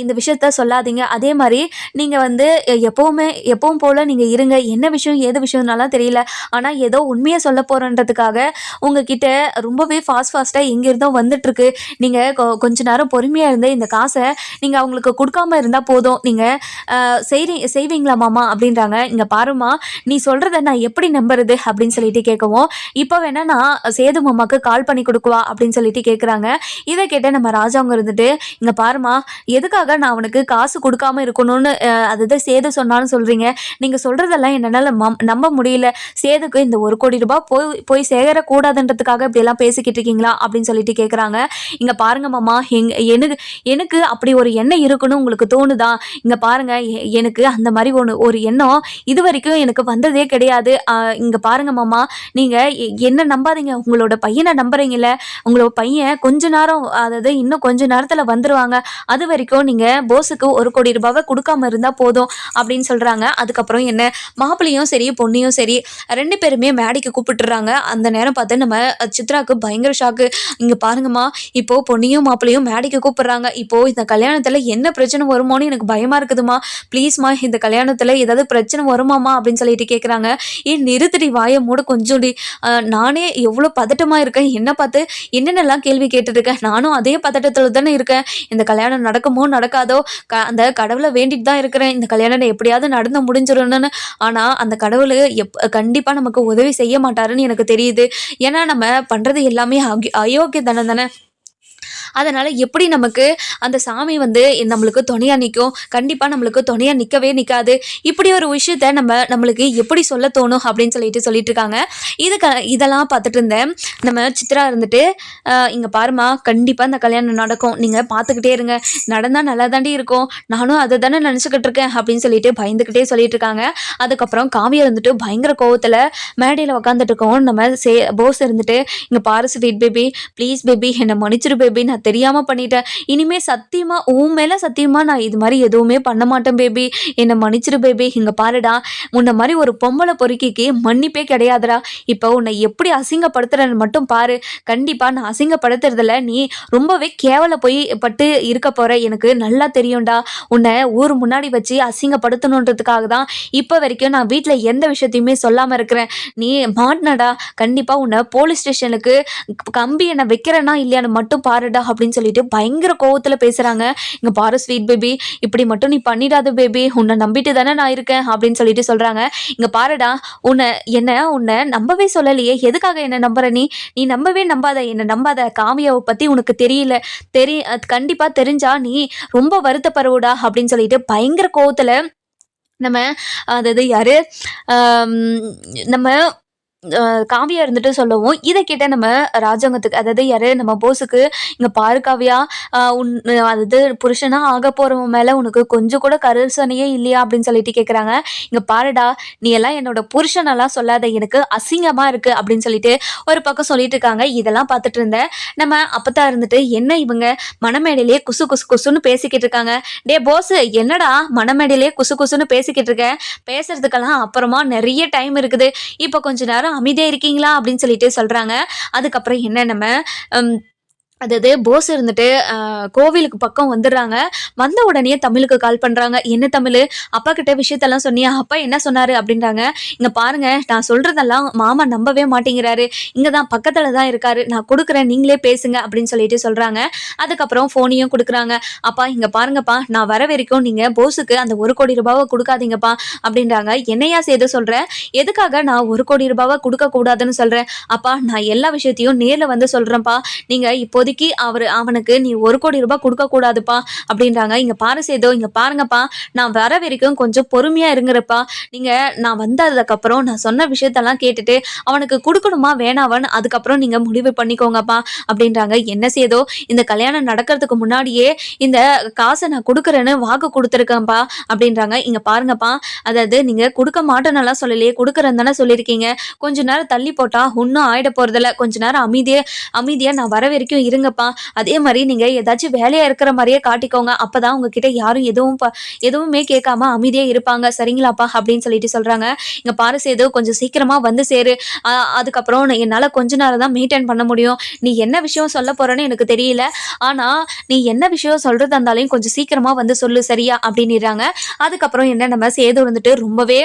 இந்த விஷயத்த சொல்லாதீங்க. அதே மாதிரி நீங்கள் வந்து எப்போவுமே எப்பவும் போல் நீங்கள் இருங்க. என்ன விஷயம் ஏது விஷயம்னாலாம் தெரியல. ஆனால் ஏதோ உண்மையை சொல்ல போகிறன்றதுக்காக உங்ககிட்ட ரொம்பவே ஃபாஸ்ட் ஃபாஸ்ட்டாக எங்கேருந்தோ வந்துட்டுருக்கு. நீங்கள் கொ கொஞ்ச நேரம் பொறுமையாக இருந்து இந்த காசை நீங்கள் அவங்களுக்கு கொடுக்காம இருந்தால் போதும். நீங்கள் செய்றீ செய்வீங்களா மாமா அப்படின்றாங்க. இங்கே பாருமா நீ சொல்கிறத நான் எப்படி நம்புறது அப்படின்னு சொல்லிட்டு கேட்கவும் இப்போ வேணால் நான் சேது மாமாக்கு கால் பண்ணி கொடுக்குவா அப்படின்னு சொல்லிட்டு கேட்குறாங்க இதை கேட்ட நம்ம ராஜாங்க இருந்துட்டு இங்கே பாருமா எதுக்காக நான் அவனுக்கு காசு கொடுக்காம இருக்கணும்னு அதுதான் அதாவது சேது சொன்னான்னு சொல்கிறீங்க நீங்கள் சொல்கிறதெல்லாம் என்னால் நம்ப முடியல. சேதுக்கு இந்த ஒரு கோடி ரூபாய் போய் போய் சேகரக்கூடாதுன்றதுக்காக இப்படியெல்லாம் பேசிக்கிட்டு இருக்கீங்களா? அப்படின்னு சொல்லிட்டு கேட்குறாங்க இங்கே பாருங்க மாமா எங் எனக்கு எனக்கு அப்படி ஒரு எண்ணம் இருக்குன்னு உங்களுக்கு தோணுதா? இங்கே பாருங்க எனக்கு அந்த மாதிரி ஒன்று ஒரு எண்ணம் இது வரைக்கும் எனக்கு வந்ததே கிடையாது. இங்கே பாருங்க மாமா நீங்கள் என்ன நம்பாதீங்க. உங்களோட பையனை நம்புறீங்கல்ல? உங்களோட பையன் கொஞ்ச நேரம் அதாவது இன்னும் கொஞ்ச நேரத்துல வந்துருவாங்க. அது வரைக்கும் நீங்க போஸுக்கு ஒரு கோடி ரூபாவை கொடுக்காம இருந்தா போதும் அப்படின்னு சொல்றாங்க. அதுக்கப்புறம் என்ன? மாப்பிள்ளையும் சரி பொண்ணையும் சரி ரெண்டு பேருமே மேடைக்கு கூப்பிட்டுறாங்க. அந்த நேரம் பார்த்து நம்ம சித்ராக்கு பயங்கர ஷாக்கு இங்க பாருங்கம்மா இப்போ பொண்ணையும் மாப்பிள்ளையும் மேடைக்கு கூப்பிடுறாங்க. இப்போ இந்த கல்யாணத்துல என்ன பிரச்சனை வருமோன்னு எனக்கு பயமா இருக்குதுமா ப்ளீஸ்மா இந்த கல்யாணத்துல ஏதாவது பிரச்சனை வருமாமா அப்படின்னு சொல்லிட்டு கேக்குறாங்க. ஏன் நிறுத்தடி வாயை மூட கொஞ்சோடி நானே எவ்வளோ பதட்டமா இருக்கேன். என்ன பார்த்து என்னென்னலாம் கேள்வி கேட்டுருக்க நானும் அதே பதட்டத்தில் தானே இருக்கேன். இந்த கல்யாணம் நடக்குமோ நடக்காதோ? க அந்த கடவுளை வேண்டிட்டு தான் இருக்கிறேன். இந்த கல்யாணம் எப்படியாவது நடந்து முடிஞ்சிடணும்னு ஆனால் அந்த கடவுள் எப் கண்டிப்பாக நமக்கு உதவி செய்ய மாட்டாருன்னு எனக்கு தெரியுது. ஏன்னா நம்ம பண்ணுறது எல்லாமே அயோக்கிய தானே தானே. அதனால் எப்படி நமக்கு அந்த சாமி வந்து நம்மளுக்கு துணையாக நிற்கும் கண்டிப்பாக நம்மளுக்கு துணையாக நிற்கவே நிற்காது இப்படி ஒரு விஷயத்த நம்ம நம்மளுக்கு எப்படி சொல்ல தோணும் அப்படின்னு சொல்லிட்டு சொல்லிட்டு இருக்காங்க. இது க இதெல்லாம் பார்த்துட்டு இருந்தேன். நம்ம சித்ரா இருந்துட்டு இங்கே பாருமா கண்டிப்பாக இந்த கல்யாணம் நடக்கும். நீங்கள் பார்த்துக்கிட்டே இருங்க. நடந்தால் நல்லா தாண்டி இருக்கும். நானும் அதை தானே நினச்சிக்கிட்டு இருக்கேன் அப்படின்னு சொல்லிட்டு பயந்துக்கிட்டே சொல்லிட்டு இருக்காங்க. அதுக்கப்புறம் காவியா இருந்துட்டு பயங்கர கோவத்தில் மேடையில் உட்காந்துட்டு இருக்கோம். நம்ம சே போஸ் இருந்துட்டு இங்கே பாரு ஸ்வீட் பேபி. ப்ளீஸ் பேபி என்னை மன்னிச்சிரு பேபி. நான் தெரியாமல் பண்ணிட்டேன். இனிமே சத்தியமா உன் மேலே சத்தியமா நான் இது மாதிரி எதுவுமே பண்ண மாட்டேன் பேபி என்னை மன்னிச்சிரு பேபி இங்கே பாருடா உன்னை மாதிரி ஒரு பொம்பளை பொறுக்கிக்கு மன்னிப்பே கிடையாதுடா. இப்போ உன்னை எப்படி அசிங்கப்படுத்துறேன்னு மட்டும் பாரு. கண்டிப்பாக நான் அசிங்கப்படுத்துறதுல நீ ரொம்பவே கேவல போய் பட்டு இருக்க போற. எனக்கு நல்லா தெரியும்டா. உன்னை ஊர் முன்னாடி வச்சு அசிங்கப்படுத்தணுன்றதுக்காக தான் இப்போ வரைக்கும் நான் வீட்டில் எந்த விஷயத்தையுமே சொல்லாமல் இருக்கிறேன். நீ மாட்டினடா கண்டிப்பாக உன்னை போலீஸ் ஸ்டேஷனுக்கு கம்பி என்னை வைக்கிறேன்னா இல்லையான்னு மட்டும் பாருடா. அப்படின்னு சொல்லிட்டு பயங்கர கோவத்தில் பேசுகிறாங்க இங்கே பாரு ஸ்வீட் பேபி இப்படி மட்டும் நீ பண்ணிடாத பேபி உன்னை நம்பிட்டு தானே நான் இருக்கேன் அப்படின்னு சொல்லிட்டு சொல்கிறாங்க இங்கே பாருடா உன்னை என்ன உன்னை நம்பவே சொல்லலையே. எதுக்காக என்னை நம்புற நீ? நீ நம்பவே நம்பாத என்னை நம்பாத. காவியாவை பற்றி உனக்கு தெரியல. தெரி அது கண்டிப்பாக தெரிஞ்சா நீ ரொம்ப வருத்தப்படுவடா அப்படின்னு சொல்லிட்டு பயங்கர கோவத்தில் நம்ம அதாவது யாரு நம்ம காவியா இருந்துட்டு சொல்லவும் இதை கேட்ட நம்ம ராஜாங்கத்துக்கு அதாவது யாரு நம்ம போஸுக்கு இங்க பாரு காவியா உன் அதாவது புருஷனா ஆக போறவன் மேல உனக்கு கொஞ்சம் கூட கருசனையே இல்லையா அப்படின்னு சொல்லிட்டு கேக்குறாங்க. இங்க பாருடா நீ எல்லாம் என்னோட புருஷனெல்லாம் சொல்லாத எனக்கு அசிங்கமா இருக்கு அப்படின்னு சொல்லிட்டு ஒரு பக்கம் சொல்லிட்டு இருக்காங்க. இதெல்லாம் பார்த்துட்டு இருந்தேன். நம்ம அப்பதான் இருந்துட்டு என்ன இவங்க? மணமேடையிலேயே குசு குசு குசுன்னு பேசிக்கிட்டு இருக்காங்க. டே போஸ் என்னடா மணமேடையிலேயே குசு குசுன்னு பேசிக்கிட்டு இருக்க? பேசுறதுக்கெல்லாம் அப்புறமா நிறைய டைம் இருக்குது. இப்போ கொஞ்ச நேரம் அமைதியாக இருக்கீங்களா அப்படின்னு சொல்லிட்டு சொல்கிறாங்க அதுக்கப்புறம் என்ன நம்ம அதாவது போஸ் இருந்துட்டு கோவிலுக்கு பக்கம் வந்துடுறாங்க. வந்த உடனே தமிழுக்கு கால் பண்ணுறாங்க என்ன தமிழ்? அப்பா கிட்ட விஷயத்தெல்லாம் சொன்னியா? அப்பா என்ன சொன்னார்? அப்படின்றாங்க. இங்கே பாருங்க நான் சொல்கிறதெல்லாம் மாமா நம்பவே மாட்டேங்கிறாரு. இங்கே தான் பக்கத்தில் தான் இருக்காரு. நான் கொடுக்குறேன். நீங்களே பேசுங்க. அப்படின்னு சொல்லிட்டு சொல்கிறாங்க அதுக்கப்புறம் ஃபோனையும் கொடுக்குறாங்க. அப்பா இங்கே பாருங்கப்பா. நான் வர வரைக்கும் நீங்கள் போஸுக்கு அந்த ஒரு கோடி ரூபாவை கொடுக்காதீங்கப்பா. அப்படின்றாங்க. என்னையா செய்து சொல்கிறேன் எதுக்காக நான் ஒரு கோடி ரூபாவை கொடுக்கக்கூடாதுன்னு சொல்கிறேன் அப்பா நான் எல்லா விஷயத்தையும் நேரில் வந்து சொல்கிறேன்ப்பா நீங்கள் இப்போதைக்கு அவர் அவனுக்கு நீ ஒரு கோடி ரூபாய் கொடுக்கக்கூடாதுப்பா அப்படின்றாங்க. இங்கே பாரு சேதோ இங்கே பாருங்கப்பா. நான் வர வரைக்கும் கொஞ்சம் பொறுமையாக இருங்கிறப்பா. நீங்கள் நான் வந்ததுக்கப்புறம் நான் சொன்ன விஷயத்தெல்லாம் கேட்டுட்டு அவனுக்கு கொடுக்கணுமா வேணாவான்னு அதுக்கப்புறம் நீங்கள் முடிவு பண்ணிக்கோங்கப்பா அப்படின்றாங்க. என்ன சேதோ இந்த கல்யாணம் நடக்கிறதுக்கு முன்னாடியே இந்த காசை நான் கொடுக்குறேன்னு வாக்கு கொடுத்துருக்கேன்ப்பா அப்படின்றாங்க. இங்க பாருங்கப்பா. அதாவது நீங்கள் கொடுக்க மாட்டேன்னெல்லாம் சொல்லலையே கொடுக்குறேன்னு தானே சொல்லியிருக்கீங்க. கொஞ்ச நேரம் தள்ளி போட்டால் ஒன்றும் ஆயிட போறதில்ல. கொஞ்ச நேரம் அமைதியே அமைதியாக நான் வர வரைக்கும் இருங்கப்பா. அதே மாதிரி நீங்கள் ஏதாச்சும் வேலையாக இருக்கிற மாதிரியே காட்டிக்கோங்க. அப்போ தான் உங்ககிட்ட யாரும் எதுவும் ப எதுவுமே கேட்காம அமைதியாக இருப்பாங்க. சரிங்களாப்பா அப்படின்னு சொல்லிட்டு சொல்கிறாங்க இங்கே பாரு சேது கொஞ்சம் சீக்கிரமாக வந்து சேரு. அதுக்கப்புறம் என்னால என்னால் கொஞ்ச நேரம் தான் மெயின்டைன் பண்ண முடியும். நீ என்ன விஷயம் சொல்ல போகிறேன்னு எனக்கு தெரியல. ஆனால் நீ என்ன விஷயம் சொல்கிறதா இருந்தாலும் கொஞ்சம் சீக்கிரமாக வந்து சொல்லு சரியா அப்படின்னுறாங்க. அதுக்கப்புறம் என்ன நம்ம சேது இருந்துட்டு ரொம்பவே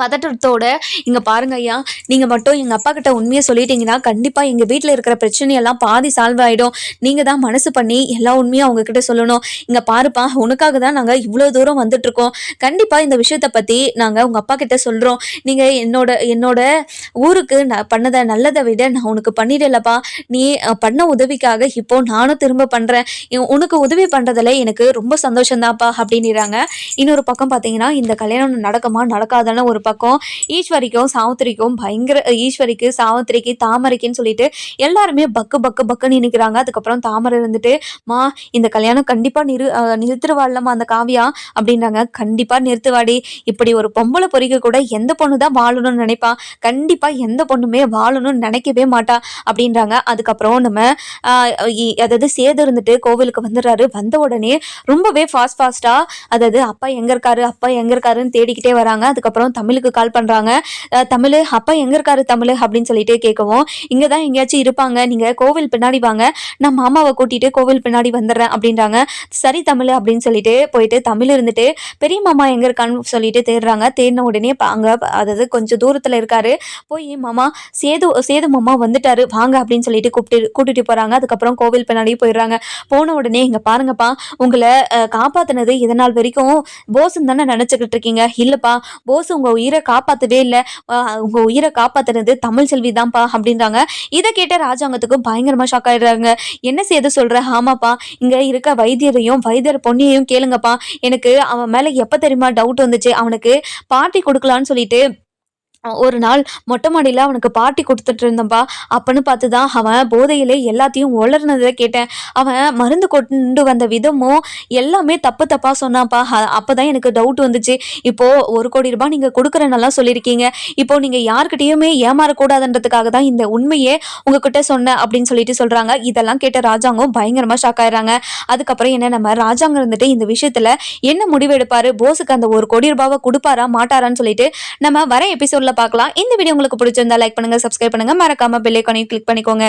பதட்டத்தோட இங்கே பாருங்க ஐயா நீங்கள் மட்டும் எங்கள் அப்பா கிட்ட உண்மையை சொல்லிட்டீங்கன்னா கண்டிப்பாக எங்கள் வீட்டில் இருக்கிற பிரச்சனையெல்லாம் பாதி சால்வ் ஆகிடும் நீங்கள் தான் மனசு பண்ணி எல்லா உண்மையும் அவங்க கிட்ட சொல்லணும். இங்கே பாருப்பா உனக்காக தான் நாங்கள் இவ்வளோ தூரம் வந்துட்ருக்கோம் கண்டிப்பாக இந்த விஷயத்த பற்றி நாங்கள் உங்கள் அப்பா கிட்ட சொல்கிறோம் நீங்கள் என்னோட என்னோட ஊருக்கு நான் பண்ணதை நல்லதை விட நான் உனக்கு பண்ணிடலப்பா. நீ பண்ண உதவிக்காக இப்போ நானும் திரும்ப பண்ணுறேன் உனக்கு உதவி பண்றதுல எனக்கு ரொம்ப சந்தோஷம்தான்ப்பா அப்படின்னுறாங்க. இன்னொரு பக்கம் பார்த்தீங்கன்னா இந்த கல்யாணம் நடக்குமா நடக்காதான ஒரு பக்கம் ஈஸ்வரிக்கும் சாவித்திரிக்கும் பயங்கர ஈஸ்வரிக்கு சாவித்திரிக்கு தாமரைக்குன்னு சொல்லிட்டு எல்லாருமே பக்கு பக்கு பக்குன்னு நினைக்கிறாங்க. அதுக்கப்புறம் தாமரை இருந்துட்டு மா இந்த கல்யாணம் கண்டிப்பாக நிறு நிறுத்துருவாள்லம்மா அந்த காவியா அப்படின்றாங்க. கண்டிப்பாக நிறுத்துவாடி. இப்படி ஒரு பொம்பளை பொறிக்க கூட எந்த பொண்ணு தான் வாழணும்னு நினைப்பா? கண்டிப்பாக எந்த பொண்ணுமே வாழணும்னு நினைக்கவே மாட்டா. அப்படின்றாங்க. அதுக்கப்புறம் நம்ம அதாவது சேது இருந்துட்டு கோவிலுக்கு வந்துடுறாரு. வந்த உடனே ரொம்பவே ஃபாஸ்ட் ஃபாஸ்ட்டாக அதாவது அப்பா எங்கே இருக்காரு அப்பா எங்கே இருக்காருன்னு தேடிக்கிட்டே வராங்க. அதுக்கப்புறம் தமிழ் தமிழுக்கு கால் பண்ணுறாங்க தமிழ் அப்பா எங்கே இருக்காரு தமிழ்? அப்படின்னு சொல்லிட்டு கேட்கவும் இங்கே தான் எங்கேயாச்சும் இருப்பாங்க. நீங்கள் கோவில் பின்னாடி வாங்க. நான் மாமாவை கூட்டிகிட்டு கோவில் பின்னாடி வந்துடுறேன். அப்படின்றாங்க. சரி தமிழ் அப்படின்னு சொல்லிட்டு போயிட்டு தமிழ் இருந்துட்டு பெரிய மாமா எங்கே இருக்கான்னு சொல்லிட்டு தேடுறாங்க. தேடின உடனே அங்கே அதாவது கொஞ்சம் தூரத்தில் இருக்காரு. போய் மாமா சேது சேது மாமா வந்துட்டாரு. வாங்க அப்படின்னு சொல்லிட்டு கூப்பிட்டு கூட்டிட்டு போகிறாங்க அதுக்கப்புறம் கோவில் பின்னாடி போயிடுறாங்க. போன உடனே இங்கே பாருங்கப்பா. உங்களை காப்பாற்றினது இதனால் வரைக்கும் போசுன்னு தானே நினச்சிக்கிட்டு இருக்கீங்க. இல்லைப்பா போஸ் உங்கள் உயிரை காப்பாற்றவே இல்லை. உங்க உயிரை காப்பாத்துனது தமிழ் செல்வி தான்ப்பா அப்படின்றாங்க. இதை கேட்ட ராஜாங்கத்துக்கும் பயங்கரமா ஷாக் ஆயிடுறாங்க. என்ன செய்து சொல்ற? ஆமாப்பா இங்க இருக்க வைத்தியரையும் வைத்தியர் பொண்ணையும் கேளுங்கப்பா. எனக்கு அவன் மேல எப்ப தெரியுமா டவுட் வந்துச்சு? அவனுக்கு பார்ட்டி கொடுக்கலான்னு சொல்லிட்டு ஒரு நாள் மொட்டை மாடியில் அவனுக்கு பாட்டி கொடுத்துட்டு இருந்தப்பா அப்பன்னு பார்த்து தான் அவன் போதையிலே எல்லாத்தையும் உளர்னதை கேட்டேன். அவன் மருந்து கொண்டு வந்த விதமும் எல்லாமே தப்பு தப்பாக சொன்னான்ப்பா. அப்போ தான் எனக்கு டவுட் வந்துச்சு. இப்போது ஒரு கோடி ரூபாய் நீங்கள் கொடுக்குறனெல்லாம் சொல்லியிருக்கீங்க. இப்போ நீங்கள் யார்கிட்டயுமே ஏமாறக்கூடாதுன்றதுக்காக தான் இந்த உண்மையே உங்ககிட்ட சொன்னேன் அப்படின்னு சொல்லிட்டு சொல்கிறாங்க இதெல்லாம் கேட்ட ராஜாங்கம் பயங்கரமாக ஷாக் ஆயிடுறாங்க. அதுக்கப்புறம் என்ன நம்ம ராஜாங்கம் இருந்துட்டு இந்த விஷயத்தில் என்ன முடிவெடுப்பாரு? போஸுக்கு அந்த ஒரு கோடி ரூபாவை கொடுப்பாரா மாட்டாரான்னு சொல்லிட்டு நம்ம வர எபிசோடில் பார்க்கலாம். இந்த வீடியோ உங்களுக்கு பிடிச்சிருந்தா லைக் பண்ணுங்க சப்ஸ்கிரைப் பண்ணுங்க. மறக்காம பெல்லைக்கானையும் கிளிக் பண்ணிக்கோங்க.